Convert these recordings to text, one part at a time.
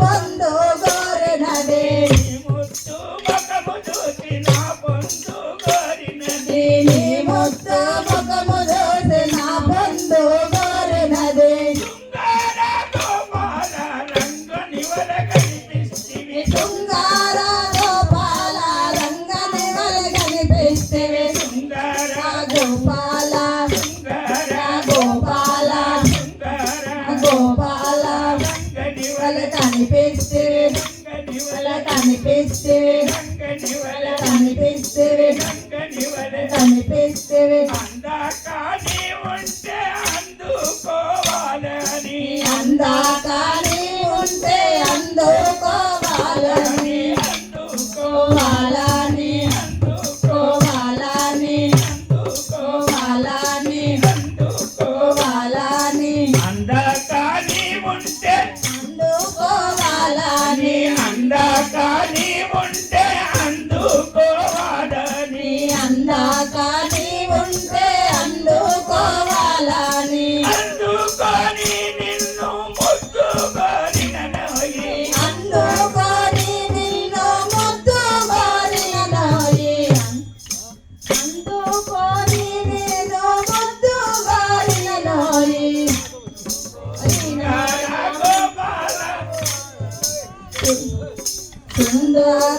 বন্ধু తెచ్చేవే అందకాని ఉంటే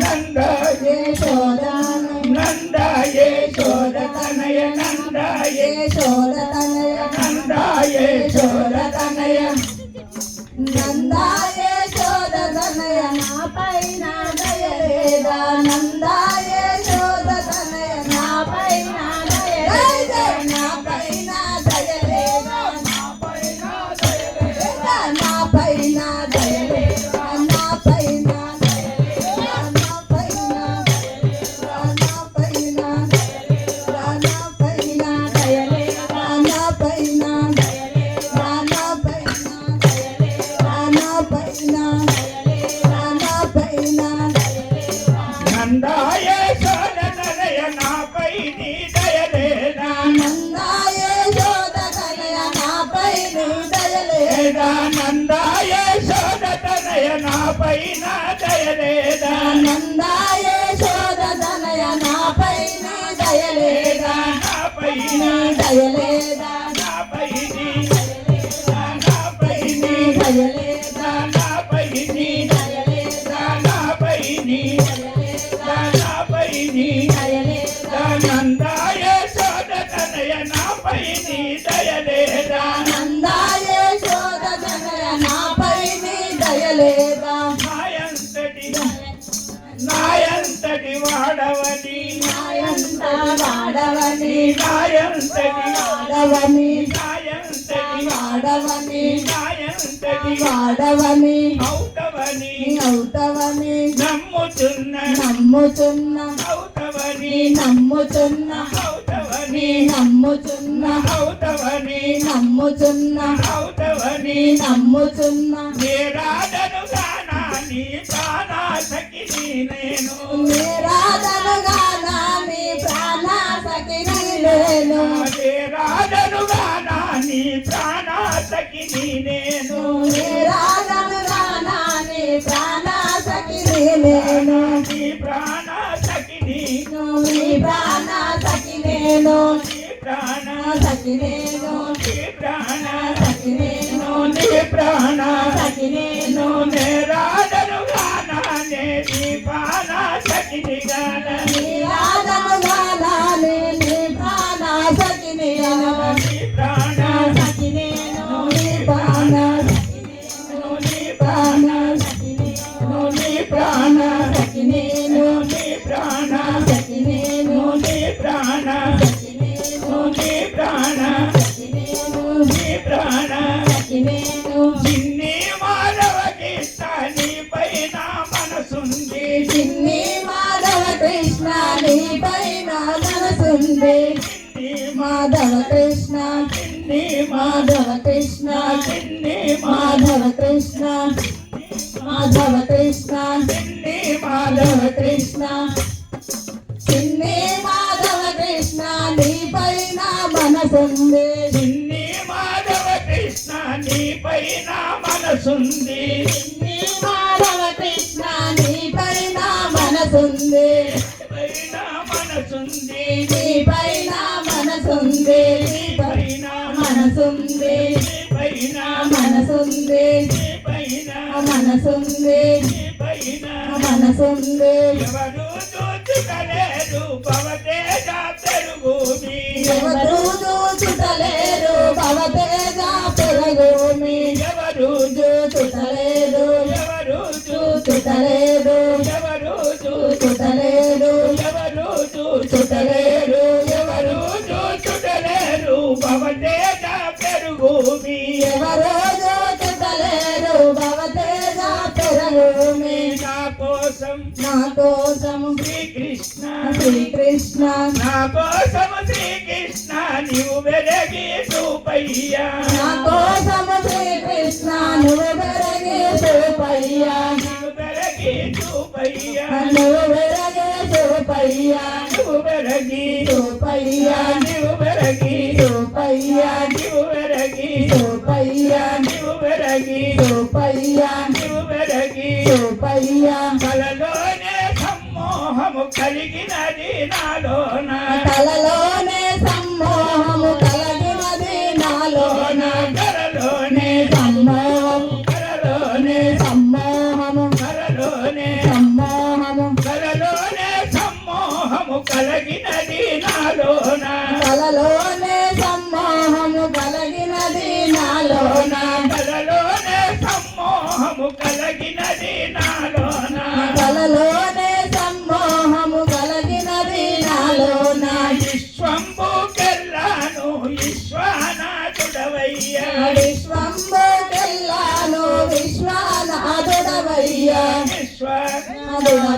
నంద యశోద నంద యశోద తనయ నంద యశోద తనయ నంద యశోద నందాయ శోధతనయ నాపై నా దయలేదా నందాయ శోధతనయ నాపై నా దయలేదా నాపై దయలేదా వాడవని వాడవని వాడవని వాడవని అవుతవని నమ్ముచున్న నమ్ముచున్న అవుతవని నమ్ముచున్న అవుతవని నమ్ముచున్న అవుతవని నమ్ముచున్న అవుతవని నమ్ముచున్న నేరాదను గానా నీ ప్రాణాసకి నేను నేరాదను నేను రాగను రానా నీ ప్రాణ సఖిని నేను నీ ప్రాణ సఖిని నీ ప్రాణ సఖి నేను. నీ ప్రాణ సఖి నేను నీ ప్రాణ సఖి నేను నీ ప్రాణ సఖి నేను. నే రాగను రానా నీ ప్రాణ సఖిని మాధవ కృష్ణ కిన్ని మాధవ కృష్ణ కిన్ని మాధవ కృష్ణ మాధవ కృష్ణ కిన్ని మాధవ కృష్ణ చిన్ని మాధవ కృష్ణ నీపైన మనసుంది. చిన్ని మాధవ కృష్ణ మాధవ కృష్ణ నీపైన మనసుంది. పైన మనసుంది. మనసుందే మనసుందే. ఎవరు దూచుతలేరు భవతేజ పెరగోమి ఎవరు దూచుతలేరు ఎవరు దూచుతలేరు ఎవరు దూచుతలేరు ఎవరు ಶ್ರೀ ಕೃಷ್ಣ ನಾಕೋಸಮ ಶ್ರೀ ಕೃಷ್ಣ ನೀವು ಬೆಳಗಿ ಸೂಪಯ್ಯ ನಾಕೋಸಮ ಶ್ರೀ ಕೃಷ್ಣ ನೀವು ಬೆಳಗಿ ಸೂಪಯ್ಯ ನೀವು ಬೆಳಗಿ ಸೂಪಯ್ಯ ನೀವು ಬೆಳಗಿ ಸೂಪಯ್ಯ ನೀವು ಬೆಳಗಿ ಸೂಪಯ್ಯ ನೀವು ಬೆಳಗಿ ಸೂಪಯ್ಯ ನೀವು ಬೆಳಗಿ ಸೂಪಯ್ಯ ನೀವು ಬೆಳಗಿ ಸೂಪಯ್ಯ ನೀವು ಬೆಳಗಿ ಸೂಪಯ್ಯ ಕಲಲೋ మోహము కలిగినది నాలోన. తలలోనే సమ్మోహము కలిగినది నాలోన. కరలోనే సమ్మోహం కరలోనే సమ్మోహము కరలోనే సమ్మోహము కరలోనే సమ్మోహము కలిగి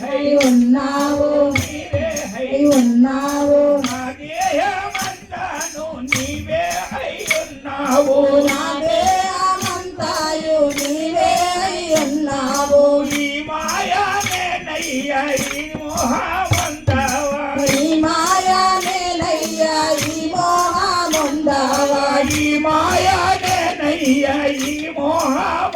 ఉన్నావు ఉన్నావు. నీవే ఉన్నావు. నాదే అమంతాయు నీవే ఉన్నావు. నీ మాయా మోహమందావా నీ మాయా ఈ మోహమందావా